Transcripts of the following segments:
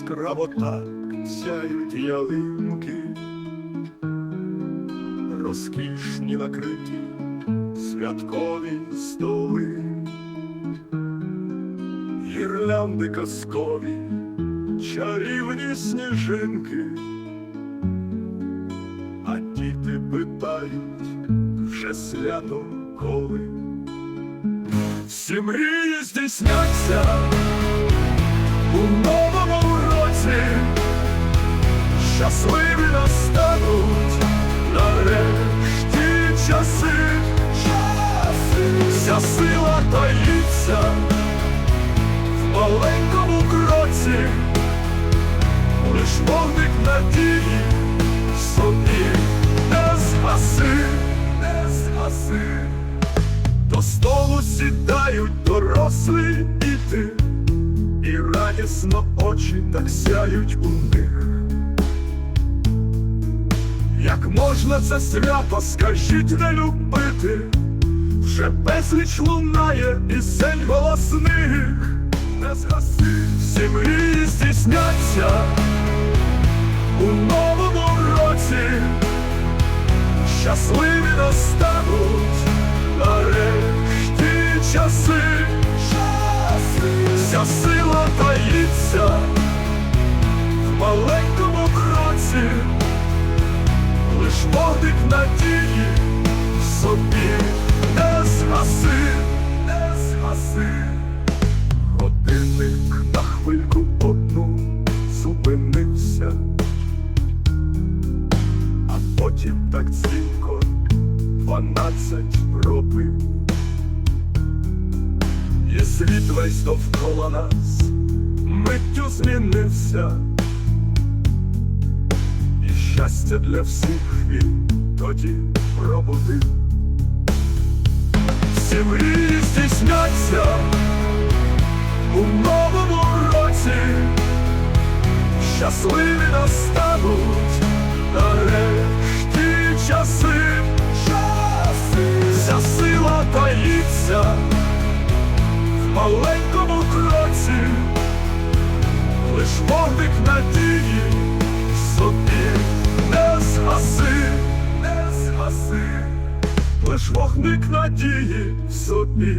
яскраво так сяють ялинки, розкішні накриті святкові столи, гірлянди казкові, чарівні сніжинки, а діти питають вже свято коли. Всі мрії здійсняться щасливі настануть нарешті часи, часи, вся сила таїться в маленькому кроці, лиш вогник надії собі не згаси, не згаси. До столу сідають дорослі діти, і радісно очі так сяють у них. Можна це свято, скажіть, не любити, вже безліч лунає пісень голосних, не згаси, всі мрії здійсняться. У новому році, щасливі настануть. Нарешті часи, часи, вся сила таїться в маленькому кроці, вогник надії в собі. Не згаси, не згаси, годинник на хвильку одну зупинився, а потім так дзвінко дванадцять пробив, і світ весь довкола нас миттю змінився, щастя для всіх він тоді пробудив. Всі мрії здійсняться у новому році, щасливі настануть нарешті часи, часи, вся сила таїться в маленькому кроці, лиш вогник надії собі вогник надії в собі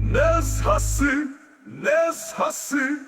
не згаси, не згаси.